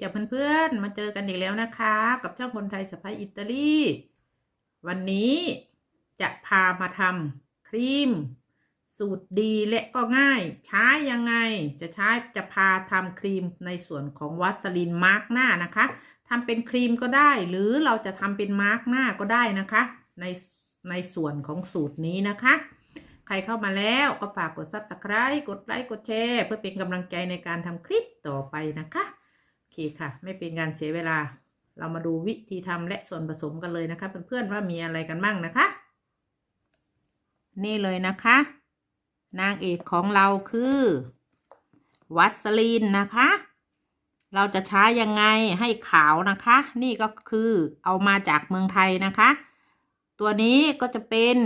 จ้ะเพื่อนๆ มาเจอกันอีกแล้วนะคะ กับช่องคนไทยสะพายอิตาลี วันนี้จะพามาทำครีม สูตรดีและก็ง่าย ใช้ยังไงจะใช้จะพาทำครีมในส่วนของวัสลินมาร์กหน้านะคะทำเป็นครีมก็ได้ หรือเราจะทำเป็นมาร์กหน้าก็ได้นะคะ ในในส่วนของสูตรนี้นะคะใครเข้ามาแล้วก็ฝากกด subscribe กดไลค์ กดแชร์ เพื่อเป็นกำลังใจในการทำคลิปต่อไปนะคะ เคค่ะ ไม่เป็นการเสียเวลา เรามาดูวิธีทำและส่วนผสมกันเลยนะคะเพื่อนๆว่ามีอะไรกันบ้างนะคะ นี่เลยนะคะ นางเอกของเราคือ วัสลีนนะคะ เราจะใช้ยังไงให้ขาวนะคะ นี่ก็คือเอามาจากเมืองไทยนะคะ ตัวนี้ก็จะเป็น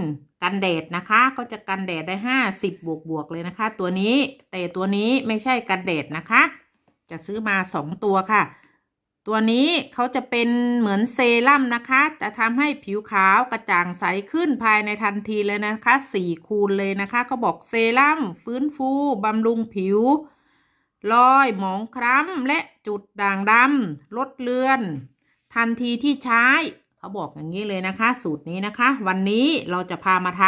กันแดดนะคะ ก็จะกันแดดได้ห้าสิบบวกบวกเลยนะคะ ตัวนี้แต่ตัวนี้ไม่ใช่กันแดดนะคะ จะซื้อมาสองตัวค่ะ ตัวนี้เขาจะเป็นเหมือนเซรั่มนะคะ จะทำให้ผิวขาวกระจ่างใสขึ้นภายในทันทีเลยนะคะสี่คูณเลยนะคะเขาบอกเซรั่มฟื้นฟูบำรุงผิวรอยหมองคล้ำและจุดด่างดำลดเลือน ทันทีที่ใช้ เขาบอกอย่างนี้เลยนะคะ สูตรนี้นะคะ วันนี้เราจะพามาท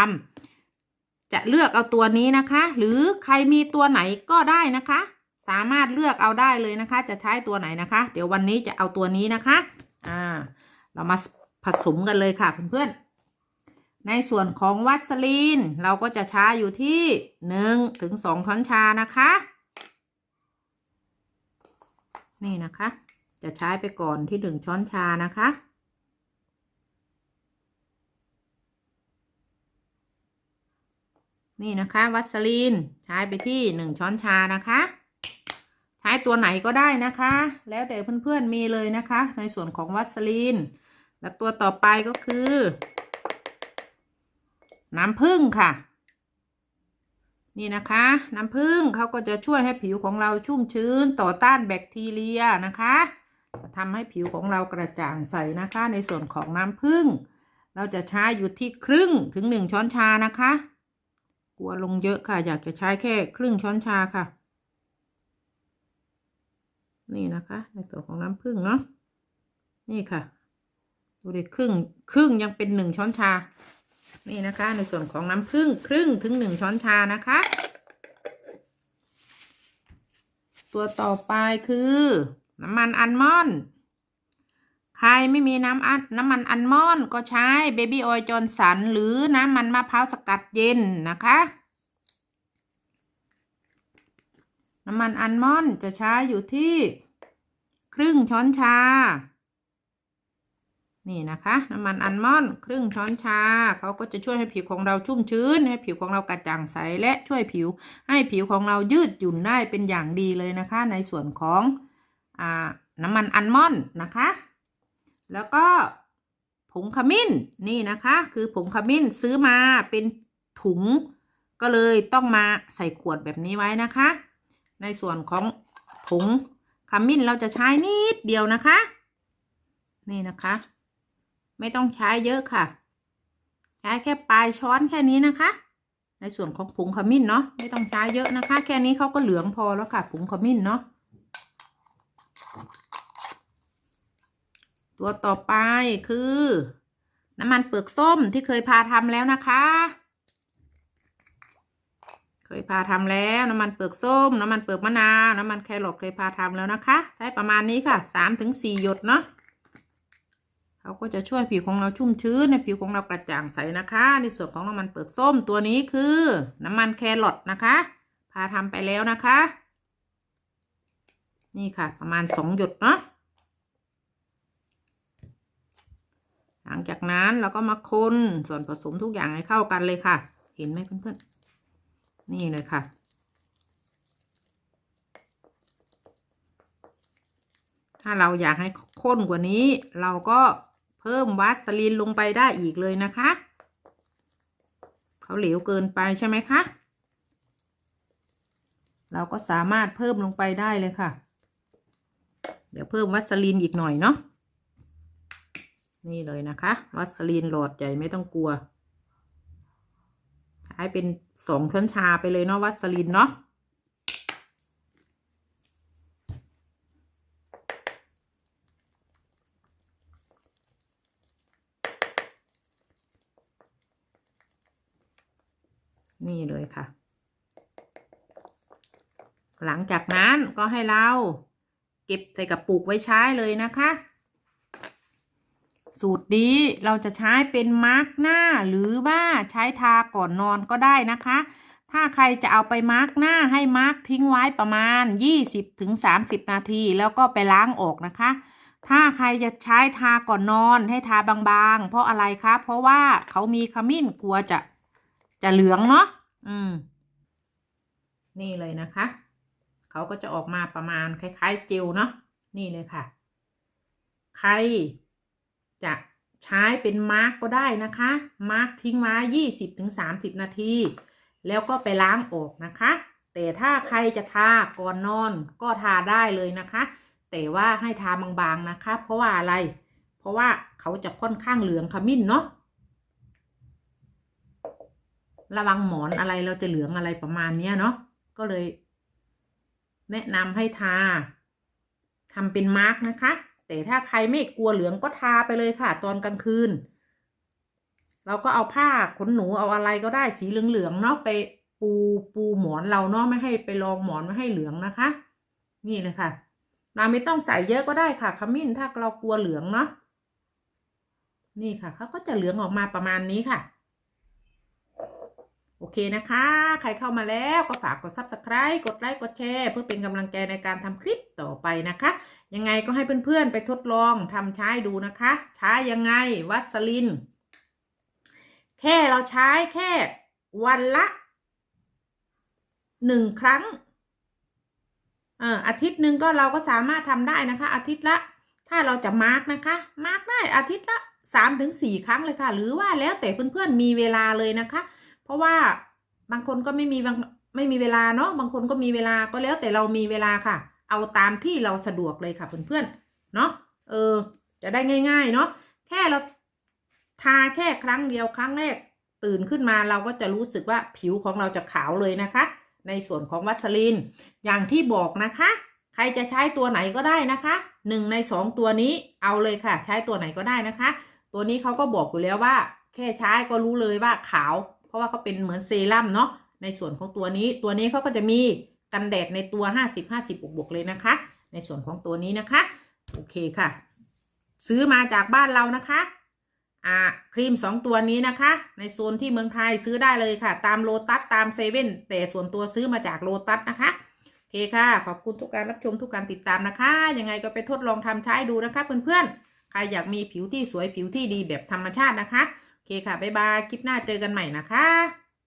ำจะเลือกเอาตัวนี้นะคะ หรือใครมีตัวไหนก็ได้นะคะ สามารถเลือกเอาได้เลยนะคะ จะใช้ตัวไหนนะคะ เดี๋ยววันนี้จะเอาตัวนี้นะคะ อ่า เรามาผสมกันเลยค่ะเพื่อนๆ ในส่วนของวัสลีน เราก็จะใช้อยู่ที่หนึ่งถึงสองช้อนชานะคะ นี่นะคะ จะใช้ไปก่อนที่หนึ่งช้อนชานะคะนี่นะคะ วัสลีนใช้ไปที่หนึ่งช้อนชานะคะ ใช้ตัวไหนก็ได้นะคะ แล้วแต่เพื่อนๆมีเลยนะคะ ในส่วนของวัสลีน และตัวต่อไปก็คือ น้ำผึ้งค่ะ นี่นะคะ น้ำผึ้งเขาก็จะช่วยให้ผิวของเราชุ่มชื้นต่อต้านแบคทีเรียนะคะทำให้ผิวของเรากระจ่างใสนะคะ ในส่วนของน้ำผึ้งเราจะใช้อยู่ที่ครึ่งถึงหนึ่งช้อนชานะคะ กลัวลงเยอะค่ะ อยากจะใช้แค่ครึ่งช้อนชาค่ะ นี่นะคะ ในส่วนของน้ำผึ้งเนาะนี่ค่ะ ดูดิครึ่งครึ่งยังเป็นหนึ่งช้อนชา นี่นะคะ ในส่วนของน้ำผึ้งครึ่งถึงหนึ่งช้อนชานะคะ ตัวต่อไปคือ น้ำมันอัลมอนด์ใครไม่มีน้ำอัดน้ำมันอัลมอนด์ก็ใช้เบบี้ออยล์จอนสันหรือน้ำมันมะพร้าวสกัดเย็นนะคะ น้ำมันอัลมอนด์จะใช้อยู่ที่ครึ่งช้อนชา นี่นะคะ น้ำมันอัลมอนด์ครึ่งช้อนชา เขาก็จะช่วยให้ผิวของเราชุ่มชื้น ให้ผิวของเรากระจ่างใส และช่วยผิว ให้ผิวของเรายืดหยุ่นได้เป็นอย่างดีเลยนะคะ ในส่วนของอน้ำมันอัลมอนด์นะคะ แล้วก็ผงขมิ้นนี่นะคะ คือผงขมิ้นซื้อมาเป็นถุง ก็เลยต้องมาใส่ขวดแบบนี้ไว้นะคะ ในส่วนของผงขมิ้นเราจะใช้นิดเดียวนะคะ นี่นะคะ ไม่ต้องใช้เยอะค่ะ ใช้แค่ปลายช้อนแค่นี้นะคะ ในส่วนของผงขมิ้นเนาะไม่ต้องใช้เยอะนะคะ แค่นี้เขาก็เหลืองพอแล้วค่ะผงขมิ้นเนาะตัวต่อไปคือ น้ำมันเปลือกส้มที่เคยพาทำแล้วนะคะ เคยพาทำแล้วน้ำมันเปลือกส้ม น้ำมันเปลือกมะนาวน้ำมันแครอทเคยพาทำแล้วนะคะ ใช้ประมาณนี้ค่ะสามถึงสี่หยดเนาะเขาก็จะช่วยผิวของเราชุ่มชื้นในผิวของเรากระจ่างใสนะคะ ในส่วนของน้ำมันเปลือกส้มตัวนี้คือ น้ำมันแครอทนะคะ พาทำไปแล้วนะคะ นี่ค่ะ ประมาณสองหยดเนาะหลังจากนั้นเราก็มาคนส่วนผสมทุกอย่างให้เข้ากันเลยค่ะ เห็นไหมเพื่อนๆ นี่เลยค่ะ ถ้าเราอยากให้ข้นกว่านี้ เราก็เพิ่มวัสลีนลงไปได้อีกเลยนะคะ เขาเหลวเกินไปใช่ไหมคะ เราก็สามารถเพิ่มลงไปได้เลยค่ะ เดี๋ยวเพิ่มวัสลีนอีกหน่อยเนาะ นี่เลยนะคะ วัสลีนหลอดใหญ่ไม่ต้องกลัว ให้เป็นสองช้อนชาไปเลยเนาะวัสลินเนาะนี่เลยค่ะ หลังจากนั้นก็ให้เรา เก็บใส่กระปุกไว้ใช้เลยนะคะ สูตรนี้เราจะใช้เป็นมาร์กหน้าหรือว่าใช้ทาก่อนนอนก็ได้นะคะ ถ้าใครจะเอาไปมาร์กหน้าให้มาร์กทิ้งไว้ประมาณ 20-30ถึง30 นาที แล้วก็ไปล้างออกนะคะ ถ้าใครจะใช้ทาก่อนนอนให้ทาบางๆ เพราะอะไรคะ เพราะว่าเขามีขมิ้นกลัวจะจะเหลืองเนาะอืม นี่เลยนะคะเขาก็จะออกมาประมาณคล้าย ๆ เจลเนาะนี่เลยค่ะ ใคร จะใช้เป็นมาร์กก็ได้นะคะ มาร์กทิ้งไว้20-30ถึง30นาที แล้วก็ไปล้างออกนะคะ แต่ถ้าใครจะทาก่อนนอนก็ทาได้เลยนะคะ แต่ว่าให้ทาบางๆนะคะ เพราะว่าอะไร เพราะว่าเขาจะค่อนข้างเหลืองขมิ้นเนาะ ระวังหมอนอะไรเราจะเหลืองอะไรประมาณเนี้ยเนาะ ก็เลย แนะนำให้ทาทำเป็นมาร์กนะคะ แต่ถ้าใครไม่กลัวเหลืองก็ทาไปเลยค่ะ ตอนกลางคืน เราก็เอาผ้าขนหนูเอาอะไรก็ได้สีเหลืองๆเนาะไปปูปูหมอนเราเนาะไม่ให้ไปรองหมอนไม่ให้เหลืองนะคะ นี่เลยค่ะ เราไม่ต้องใส่เยอะก็ได้ค่ะขมิ้นถ้าเรากลัวเหลืองเนาะนี่ค่ะเขาก็จะเหลืองออกมาประมาณนี้ค่ะ โอเคนะคะ ใครเข้ามาแล้วก็ฝากกด subscribe กดไลค์กดแชร์เพื่อเป็นกำลังใจในการทำคลิปต่อไปนะคะ ยังไงก็ให้เพื่อนๆไปทดลองทำใช้ดูนะคะ ใช้ยังไงวัสลิน แค่เราใช้แค่วันละหนึ่งครั้งเอ่ออาทิตย์หนึ่งก็เราก็สามารถทำได้นะคะ อาทิตย์ละ ถ้าเราจะมาร์กนะคะ มาร์กได้อาทิตย์ละสามถึงสี่ครั้งเลยค่ะ หรือว่าแล้วแต่เพื่อนๆมีเวลาเลยนะคะ เพราะว่าบางคนก็ไม่มีบางไม่มีเวลาเนาะบางคนก็มีเวลาก็แล้วแต่เรามีเวลาค่ะ เอาตามที่เราสะดวกเลยค่ะเพื่อนๆเนาะเออ จะได้ง่าย ๆ เนาะแค่เราทาแค่ครั้งเดียวครั้งแรกตื่นขึ้นมาเราก็จะรู้สึกว่าผิวของเราจะขาวเลยนะคะ ในส่วนของวัสลิน อย่างที่บอกนะคะ ใครจะใช้ตัวไหนก็ได้นะคะหนึ่งในสองตัวนี้เอาเลยค่ะ ใช้ตัวไหนก็ได้นะคะ ตัวนี้เขาก็บอกอยู่แล้วว่า แค่ใช้ก็รู้เลยว่าขาว เพราะว่าเขาเป็นเหมือนเซรั่มเนาะในส่วนของตัวนี้ตัวนี้เขาก็จะมี กันแดดในตัว 50 50บวกๆเลยนะคะ ในส่วนของตัวนี้นะคะ โอเคค่ะ ซื้อมาจากบ้านเรานะคะอ่าครีมสองตัวนี้นะคะ ในโซนที่เมืองไทยซื้อได้เลยค่ะ ตามโลตัสตามเซเว่นแต่ส่วนตัวซื้อมาจากโลตัสนะคะโอเคค่ะ ขอบคุณทุกการรับชมทุกการติดตามนะคะ ยังไงก็ไปทดลองทำใช้ดูนะคะเพื่อนๆ ใครอยากมีผิวที่สวยผิวที่ดีแบบธรรมชาตินะคะโอเคค่ะบ๊ายบายคลิปหน้าเจอกันใหม่นะคะ